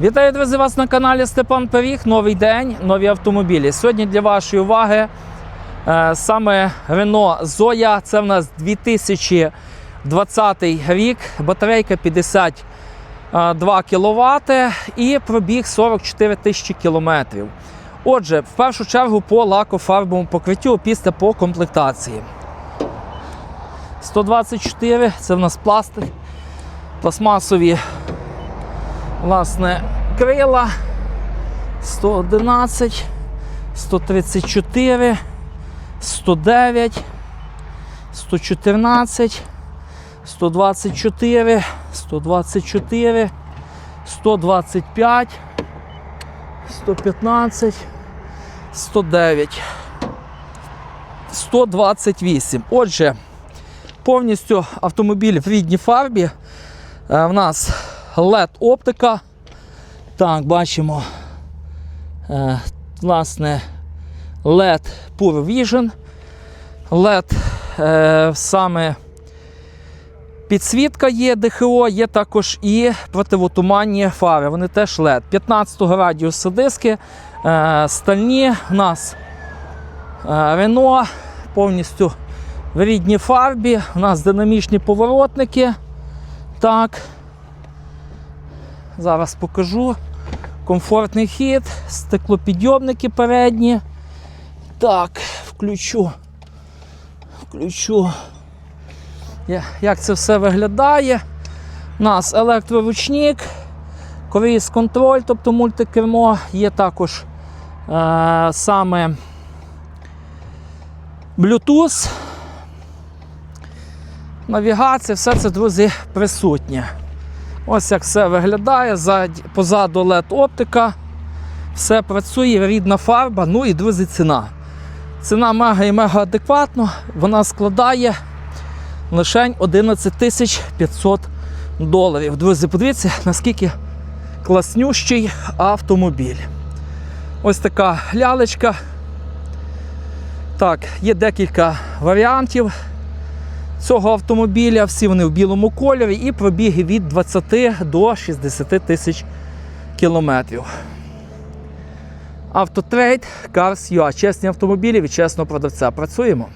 Вітаю, друзі, вас на каналі Степан Пиріг. Новий день, нові автомобілі. Сьогодні для вашої уваги е, саме Renault Zoya. Це в нас 2020 рік, батарейка 52 кВт і пробіг 44 тисячі кілометрів. Отже, в першу чергу по лакофарбовому покриттю після по комплектації. 124 це в нас пластик, пластмасові власне, крила 111, 134, 109, 114, 124, 124, 125, 115, 109, 128. Отже, повністю автомобіль в рідній фарбі. Е, В нас LED оптика. Так, бачимо. Е, власне, LED Pure Vision. LED е, саме підсвітка є ДХО, є також і противотуманні фари. Вони теж LED. 15 радіусу диски. Е, стальні у нас е, Renault повністю в рідній фарбі. У нас динамічні поворотники. Так. Зараз покажу. Комфортний хід, стеклопідйомники передні. Так, включу. Включу. Як це все виглядає? У нас електроручник, круїз контроль, тобто мультикермо, є також е, саме Bluetooth. Навігація, все це, друзі, присутнє. Ось як все виглядає. Позаду LED оптика. Все працює, рідна фарба. Ну і друзі, ціна. Ціна мега і мега адекватно. Вона складає лише 11 тисяч 500 доларів. Друзі, подивіться, наскільки класнющий автомобіль. Ось така лялечка. Так, є декілька варіантів цього автомобіля. Всі вони в білому кольорі і пробіги від 20 до 60 тисяч кілометрів. Автотрейд Cars.ua. Чесні автомобілі від чесного продавця. Працюємо.